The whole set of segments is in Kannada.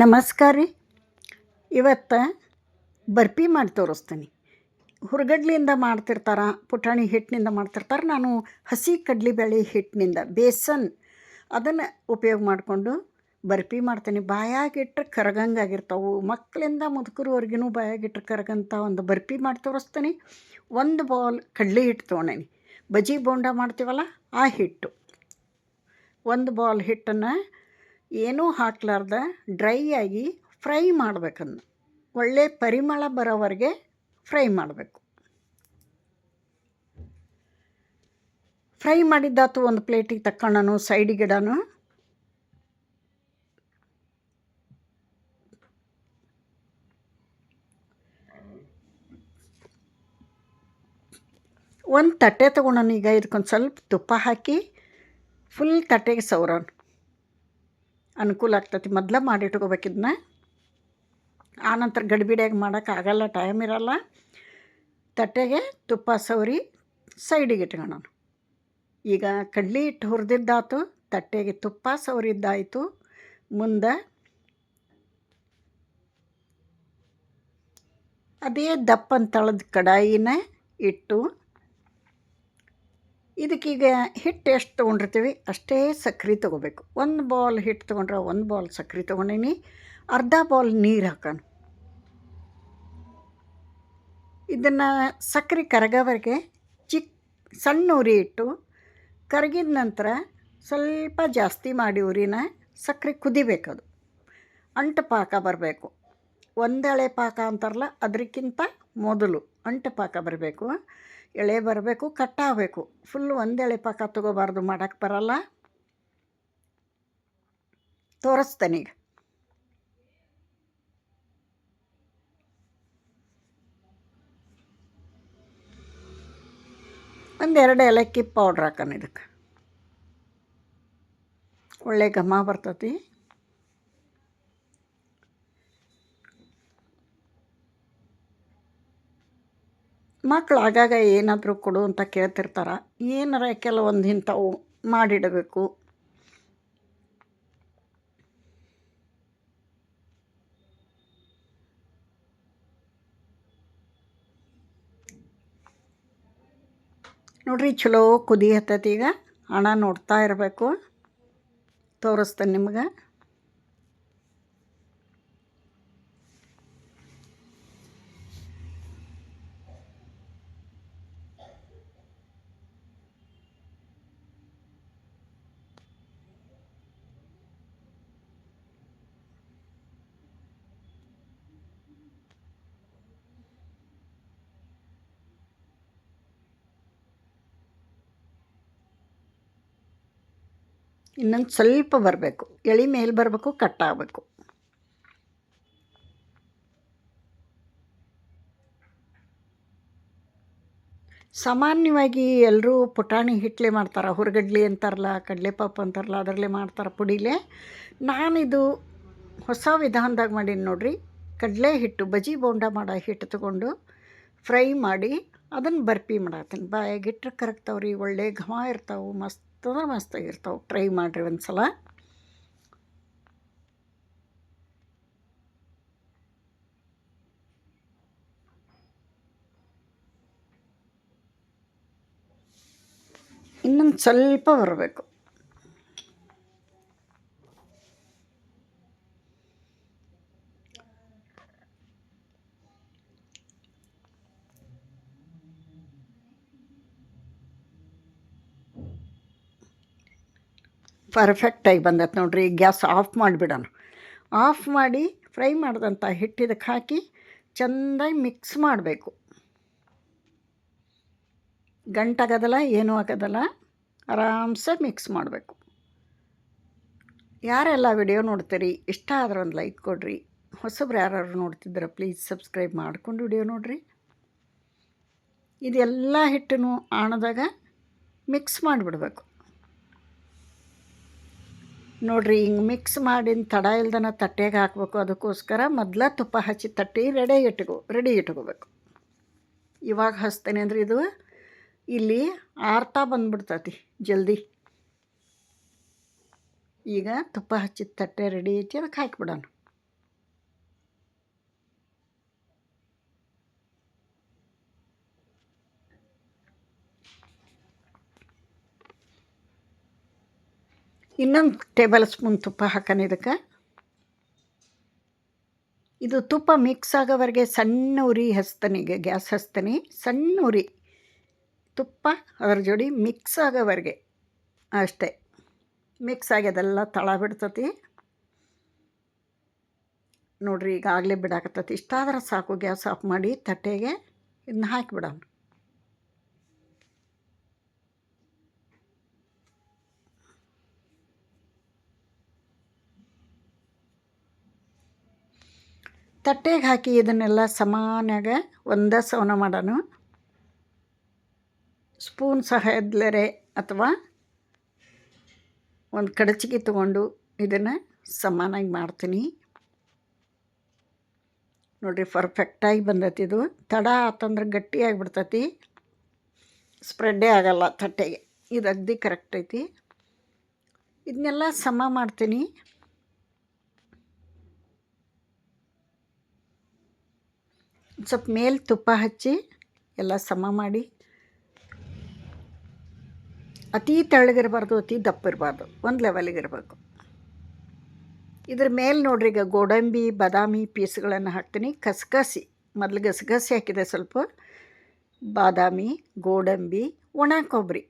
ನಮಸ್ಕಾರ ರೀ. ಇವತ್ತು ಬರ್ಫಿ ಮಾಡಿ ತೋರಿಸ್ತೀನಿ. ಹುರಗಡ್ಲಿಯಿಂದ ಮಾಡ್ತಿರ್ತಾರೆ, ಪುಟಾಣಿ ಹಿಟ್ಟಿನಿಂದ ಮಾಡ್ತಿರ್ತಾರೆ. ನಾನು ಹಸಿ ಕಡ್ಲೆಬೇಳೆ ಹಿಟ್ಟಿನಿಂದ, ಬೇಸನ್ ಅದನ್ನು ಉಪಯೋಗ ಮಾಡಿಕೊಂಡು ಬರ್ಪಿ ಮಾಡ್ತೀನಿ. ಬಾಯಾಗಿಟ್ಟರೆ ಕರಗಂಗಾಗಿರ್ತಾವೆ ಮಕ್ಕಳಿಂದ ಮುದುಕರವರೆಗೂ ಬಾಯಾಗಿಟ್ಟರೆ ಕರಗಂತ ಒಂದು ಬರ್ಪಿ ಮಾಡಿ ತೋರಿಸ್ತೀನಿ. ಒಂದು ಬೌಲ್ ಕಡಲೆ ಹಿಟ್ಟು ತೊಗೊಂಡೇನಿ. ಬಜಿ ಬೋಂಡ ಮಾಡ್ತೀವಲ್ಲ, ಆ ಹಿಟ್ಟು. ಒಂದು ಬೌಲ್ ಹಿಟ್ಟನ್ನು ಏನೂ ಹಾಕ್ಲಾರ್ದ ಡ್ರೈ ಆಗಿ ಫ್ರೈ ಮಾಡಬೇಕನ್ನು ಒಳ್ಳೆ ಪರಿಮಳ ಬರೋವರೆಗೆ ಫ್ರೈ ಮಾಡಬೇಕು. ಫ್ರೈ ಮಾಡಿದ್ದಾತು ಒಂದು ಪ್ಲೇಟಿಗೆ ತಕ್ಕೊಳ್ಳೋಣ ಸೈಡಿಗೆ ಇಡೋನು ಒಂದು ತಟ್ಟೆ ತೊಗೊಂಡು ಈಗ ಇದಕ್ಕೊಂದು ಸ್ವಲ್ಪ ತುಪ್ಪ ಹಾಕಿ ಫುಲ್ ತಟ್ಟೆಗೆ ಸವರೋನು. ಅನುಕೂಲ ಆಗ್ತೈತಿ. ಮೊದಲ ಮಾಡಿಟ್ಕೋಬೇಕು ಇದನ್ನ ಆನಂತರ ಗಡಿಬಿಡಿಯಾಗಿ ಮಾಡೋಕ್ಕಾಗಲ್ಲ ಟೈಮ್ ಇರಲ್ಲ. ತಟ್ಟೆಗೆ ತುಪ್ಪ ಸವರಿ ಸೈಡಿಗೆ ಇಟ್ಕೊಳ್ಳೋಣ ಈಗ ಕಡ್ಲಿ ಹಿಟ್ಟು ಹುರಿದಿದ್ದಾತು, ತಟ್ಟೆಗೆ ತುಪ್ಪ ಸವರಿದ್ದಾಯಿತು. ಮುಂದೆ ಅದೇ ದಪ್ಪನ ತಳದ ಕಡಾಯಿನ ಇಟ್ಟು ಇದಕ್ಕೀಗ ಹಿಟ್ಟು ಎಷ್ಟು ತೊಗೊಂಡಿರ್ತೀವಿ? ಅಷ್ಟೇ ಸಕ್ರೆ ತೊಗೋಬೇಕು. ಒಂದು ಬಾಲ್ ಹಿಟ್ಟು ತೊಗೊಂಡ್ರೆ ಒಂದು ಬಾಲ್ ಸಕ್ರೆ ತೊಗೊಂಡೀನಿ. ಅರ್ಧ ಬಾಲ್ ನೀರು ಹಾಕೋಣ. ಇದನ್ನು ಸಕ್ಕರೆ ಕರಗೋವರೆಗೆ ಚಿಕ್ಕ ಸಣ್ಣ ಉರಿ ಇಟ್ಟು ಕರಗಿದ ನಂತರ ಸ್ವಲ್ಪ ಜಾಸ್ತಿ ಮಾಡಿ ಉರಿನ ಸಕ್ಕರೆ ಕುದಿಬೇಕದು. ಅಂಟು ಪಾಕ ಬರಬೇಕು. ಒಂದಳೆ ಪಾಕ ಅಂತಾರಲ್ಲ ಅದಕ್ಕಿಂತ ಮೊದಲು ಅಂಟು ಪಾಕ ಬರಬೇಕು. ಎಳೆ ಬರಬೇಕು, ಕಟ್ಟಾಗಬೇಕು. ಫುಲ್ ಒಂದೆಳೆ ಪಾಕ ತಗೋಬಾರ್ದು ಮಾಡೋಕ್ಕೆ ಬರಲ್ಲ. ತೋರಿಸ್ತೇನೆ ಈಗ. ಒಂದೆರಡು ಏಲಕ್ಕಿ ಪೌಡ್ರ್ ಹಾಕೋಣ ಇದಕ್ಕೆ. ಒಳ್ಳೆ ಘಮ ಬರ್ತೈತಿ. ಮಕ್ಳು ಆಗಾಗ ಏನಾದರೂ ಕೊಡು ಅಂತ ಕೇಳ್ತಿರ್ತಾರೆ. ಏನಾರ ಕೆಲವೊಂದು ಇಂಥವು ಮಾಡಿಡಬೇಕು. ನೋಡ್ರಿ ಚಲೋ ಕುದಿ ಹತ್ತೈತಿ ಈಗ. ಹಣ ನೋಡ್ತಾ ಇರಬೇಕು. ತೋರಿಸ್ತೇನೆ ನಿಮ್ಗೆ. ಇನ್ನೊಂದು ಸ್ವಲ್ಪ ಬರಬೇಕು. ಎಳಿ ಮೇಲೆ ಬರಬೇಕು ಕಟ್ಟಾಗಬೇಕು ಸಾಮಾನ್ಯವಾಗಿ ಎಲ್ಲರೂ ಪುಟಾಣಿ ಹಿಟ್ಲೆ ಮಾಡ್ತಾರೆ. ಹುರ್ಗಡ್ಲಿ ಅಂತಾರಲ್ಲ ಕಡಲೆಪಾಪು ಅಂತಾರಲ್ಲ, ಅದರಲ್ಲೇ ಮಾಡ್ತಾರೆ ಪುಡಿಲೇ. ನಾನಿದು ಹೊಸ ವಿಧಾನದಾಗ ಮಾಡೀನಿ ನೋಡ್ರಿ. ಕಡಲೆ ಹಿಟ್ಟು ಬಜಿ ಬೋಂಡ ಮಾಡೋ ಹಿಟ್ಟು ತೊಗೊಂಡು ಫ್ರೈ ಮಾಡಿ ಅದನ್ನು ಬರ್ಪಿ ಮಾಡತ್ತೀನಿ. ಬಾಯಾಗಿಟ್ರೆ ಕರಗ್ತಾವ್ರಿ, ಒಳ್ಳೆ ಘಮ ಇರ್ತಾವೆ, ಮಸ್ತ್ ಅಂದ್ರೆ ಮಸ್ತಾಗಿರ್ತಾವೆ ಟ್ರೈ ಮಾಡಿರಿ ಒಂದು ಸಲ ಇನ್ನೊಂದು ಸ್ವಲ್ಪ ಬರಬೇಕು. ಪರ್ಫೆಕ್ಟಾಗಿ ಬಂದೈತೆ ನೋಡಿರಿ. ಗ್ಯಾಸ್ ಆಫ್ ಮಾಡಿಬಿಡೋಣ. ಆಫ್ ಮಾಡಿ ಫ್ರೈ ಮಾಡಿದಂಥ ಹಿಟ್ಟಿದಕ್ಕೆ ಹಾಕಿ ಚೆಂದಾಗಿ ಮಿಕ್ಸ್ ಮಾಡಬೇಕು. ಗಂಟಾಗೋದಲ್ಲ ಏನೂ ಆಗೋದಲ್ಲ, ಆರಾಮ್ಸೆ ಮಿಕ್ಸ್ ಮಾಡಬೇಕು. ಯಾರೆಲ್ಲ ವಿಡಿಯೋ ನೋಡ್ತೀರಿ, ಇಷ್ಟ ಆದ್ರೆ ಒಂದು ಲೈಕ್ ಕೊಡಿರಿ. ಹೊಸಬ್ರು ಯಾರು ನೋಡ್ತಿದ್ರೆ ಪ್ಲೀಸ್ ಸಬ್ಸ್ಕ್ರೈಬ್ ಮಾಡ್ಕೊಂಡು ವಿಡಿಯೋ ನೋಡಿರಿ. ಇದೆಲ್ಲ ಹಿಟ್ಟನ್ನು ಆಣದಾಗ ಮಿಕ್ಸ್ ಮಾಡಿಬಿಡ್ಬೇಕು. ನೋಡಿರಿ, ಹಿಂಗೆ ಮಿಕ್ಸ್ ಮಾಡಿನ ತಡ ಇಲ್ದನ ತಟ್ಟೆಗೆ ಹಾಕಬೇಕು. ಅದಕ್ಕೋಸ್ಕರ ಮೊದಲ ತುಪ್ಪ ಹಚ್ಚಿ ತಟ್ಟಿ ರೆಡಿ ಇಟ್ಕೋ ರೆಡಿ ಇಟ್ಕೋಬೇಕು. ಇವಾಗ ಹಚ್ತೇನೆ ಅಂದ್ರೆ ಇದು ಇಲ್ಲಿ ಆರ್ತಾ ಬಂದ್ಬಿಡ್ತತಿ ಜಲ್ದಿ. ಈಗ ತುಪ್ಪ ಹಚ್ಚಿದ ತಟ್ಟೆ ರೆಡಿ ಐತಿ ಅದಕ್ಕೆ ಹಾಕಿಬಿಡೋಣ. ಇನ್ನೊಂದು ಟೇಬಲ್ ಸ್ಪೂನ್ ತುಪ್ಪ ಹಾಕೋಣ ಇದಕ್ಕೆ. ಇದು ತುಪ್ಪ ಮಿಕ್ಸ್ ಆಗೋವರೆಗೆ ಸಣ್ಣ ಉರಿ ಹಸ್ತನಿ ಗ್ಯಾಸ್ ಹಸ್ತನಿ ಸಣ್ಣ ಉರಿ ತುಪ್ಪ ಅದ್ರ ಜೋಡಿ ಮಿಕ್ಸ್ ಆಗೋವರೆಗೆ ಅಷ್ಟೇ. ಮಿಕ್ಸ್ ಆಗ್ಯದೆಲ್ಲ ತಳ ಬಿಡ್ತತಿ ನೋಡ್ರಿ, ಈಗಾಗಲೇ ಬಿಡಾಕತ್ತತಿ. ಇಷ್ಟಾದ್ರೆ ಸಾಕು, ಗ್ಯಾಸ್ ಆಫ್ ಮಾಡಿ ತಟ್ಟೆಗೆ ಇದನ್ನ ಹಾಕಿಬಿಡೋಣ ತಟ್ಟೆಗೆ ಹಾಕಿ ಇದನ್ನೆಲ್ಲ ಸಮಾನಾಗ ಒಂದೇ ಸವನ ಮಾಡೋಣ ಸ್ಪೂನ್ ಸಹಾಯದಲರೆ ಅಥವಾ ಒಂದು ಕಡಚಿಗೆ ತಗೊಂಡು ಇದನ್ನು ಸಮಾನಾಗಿ ಮಾಡ್ತೀನಿ. ನೋಡಿರಿ ಪರ್ಫೆಕ್ಟಾಗಿ ಬಂದೈತಿ ಇದು. ತಡ ಆತಂದ್ರೆ ಗಟ್ಟಿಯಾಗಿಬಿಡ್ತೈತಿ ಸ್ಪ್ರೆಡ್ಡೇ ಆಗಲ್ಲ ತಟ್ಟೆಗೆ. ಇದು ಅಗ್ದಿ ಕರೆಕ್ಟ್ ಐತಿ. ಇದನ್ನೆಲ್ಲ ಸಮ ಮಾಡ್ತೀನಿ. ಸ್ವಲ್ಪ ಮೇಲೆ ತುಪ್ಪ ಹಚ್ಚಿ ಎಲ್ಲ ಸಮ ಮಾಡಿ. ಅತಿ ತೆಳ್ಳಗಿರಬಾರ್ದು, ಅತಿ ದಪ್ಪ ಇರಬಾರ್ದು ಒಂದು ಲೆವೆಲಿಗೆ ಇರಬೇಕು. ಇದ್ರ ಮೇಲೆ ನೋಡ್ರಿ, ಈಗ ಗೋಡಂಬಿ, ಬಾದಾಮಿ ಪೀಸ್ಗಳನ್ನು ಹಾಕ್ತೀನಿ. ಕಸಕಸಿ ಮೊದಲು ಗಸಗಸಿ ಹಾಕಿದೆ ಸ್ವಲ್ಪ ಬಾದಾಮಿ, ಗೋಡಂಬಿ, ಒಣ ಕೊಬ್ಬರಿ,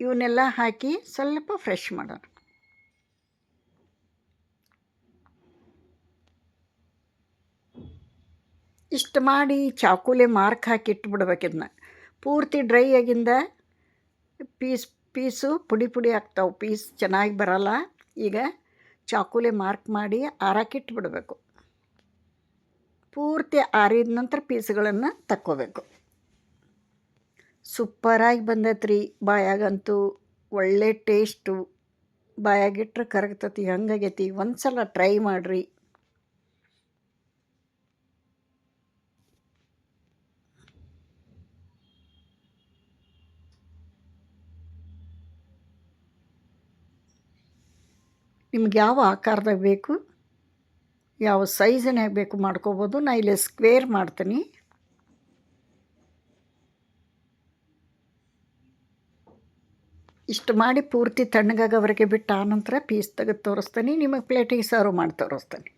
ಇವನ್ನೆಲ್ಲ ಹಾಕಿ ಸ್ವಲ್ಪ ಫ್ರೆಶ್ ಮಾಡೋಣ. ಇಷ್ಟು ಮಾಡಿ ಚಾಕುಲೆ ಮಾರ್ಕ್ ಹಾಕಿ ಇಟ್ಬಿಡ್ಬೇಕಿದ್ನ ಪೂರ್ತಿ ಡ್ರೈ ಆಗಿಂದ ಪೀಸ್, ಪೀಸು ಪುಡಿ ಪುಡಿ ಆಗ್ತಾವೆ. ಪೀಸ್ ಚೆನ್ನಾಗಿ ಬರಲ್ಲ. ಈಗ ಚಾಕುಲೆ ಮಾರ್ಕ್ ಮಾಡಿ ಆರಾಕಿಟ್ಬಿಡಬೇಕು ಪೂರ್ತಿ ಆರಿದ ನಂತರ ಪೀಸ್ಗಳನ್ನು ತಕ್ಕೋಬೇಕು. ಸೂಪರಾಗಿ ಬಂದೈತ್ರಿ. ಬಾಯಾಗಂತೂ ಒಳ್ಳೆ ಟೇಸ್ಟು. ಬಾಯಾಗಿಟ್ರೆ ಕರಗ್ತತಿ, ಹಂಗಾಗೈತಿ. ಒಂದು ಸಲ ಟ್ರೈ ಮಾಡಿರಿ. ನಿಮ್ಗೆ ಯಾವ ಆಕಾರದಾಗ ಬೇಕು, ಯಾವ ಸೈಜನ್ಯಾಗ ಬೇಕು ಮಾಡ್ಕೋಬೋದು. ನಾ ಇಲ್ಲಿ ಸ್ಕ್ವೇರ್ ಮಾಡ್ತೀನಿ. ಇಷ್ಟು ಮಾಡಿ ಪೂರ್ತಿ ತಣ್ಣಗಾಗವರೆಗೆ ಬಿಟ್ಟು ಆನಂತರ ಪೀಸ್ ತೆಗೆದು ತೋರಿಸ್ತೀನಿ. ನಿಮಗೆ ಪ್ಲೇಟಿಗೆ ಸರ್ವ್ ಮಾಡಿ ತೋರಿಸ್ತೀನಿ.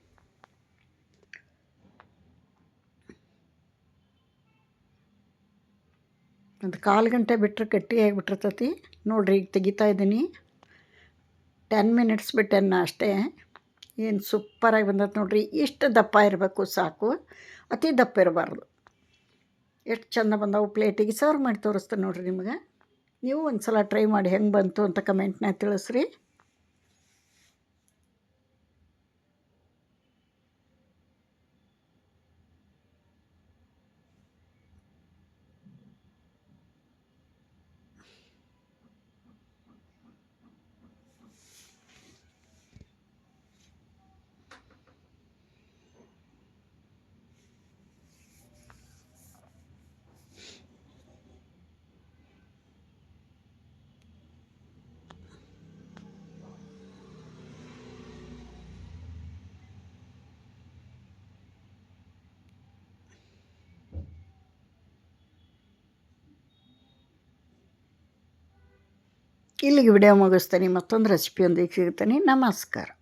ಒಂದು ಕಾಲು ಗಂಟೆ ಬಿಟ್ಟರೆ ಗಟ್ಟಿಯಾಗಿಬಿಟ್ಟಿರ್ತೈತಿ ನೋಡಿರಿ, ಈಗ ತೆಗಿತಾ ಇದ್ದೀನಿ. ಟೆನ್ ಮಿನಿಟ್ಸ್ ಬಿಟ್ಟೆನ್ನ ಅಷ್ಟೇ. ಏನು ಸೂಪರಾಗಿ ಬಂದದ್ದು ನೋಡಿರಿ. ಇಷ್ಟು ದಪ್ಪ ಇರಬೇಕು ಸಾಕು. ಅತಿ ದಪ್ಪ ಇರಬಾರ್ದು. ಎಷ್ಟು ಚಂದ ಬಂದವು ಪ್ಲೇಟಿಗೆ. ಸರ್ವ್ ಮಾಡಿ ತೋರಿಸ್ತೀನಿ ನೋಡಿರಿ ನಿಮಗೆ. ನೀವು ಒಂದು ಸಲ ಟ್ರೈ ಮಾಡಿ ಹೆಂಗೆ ಬಂತು ಅಂತ ಕಮೆಂಟ್ನಾಗ ತಿಳಿಸ್ರಿ. ಇಲ್ಲಿಗೆ ವಿಡಿಯೋ ಮುಗಿಸ್ತೀನಿ. ಮತ್ತೊಂದು ರೆಸಿಪಿಯೊಂದಿಗೆ ಸಿಗ್ತೀನಿ ನಮಸ್ಕಾರ.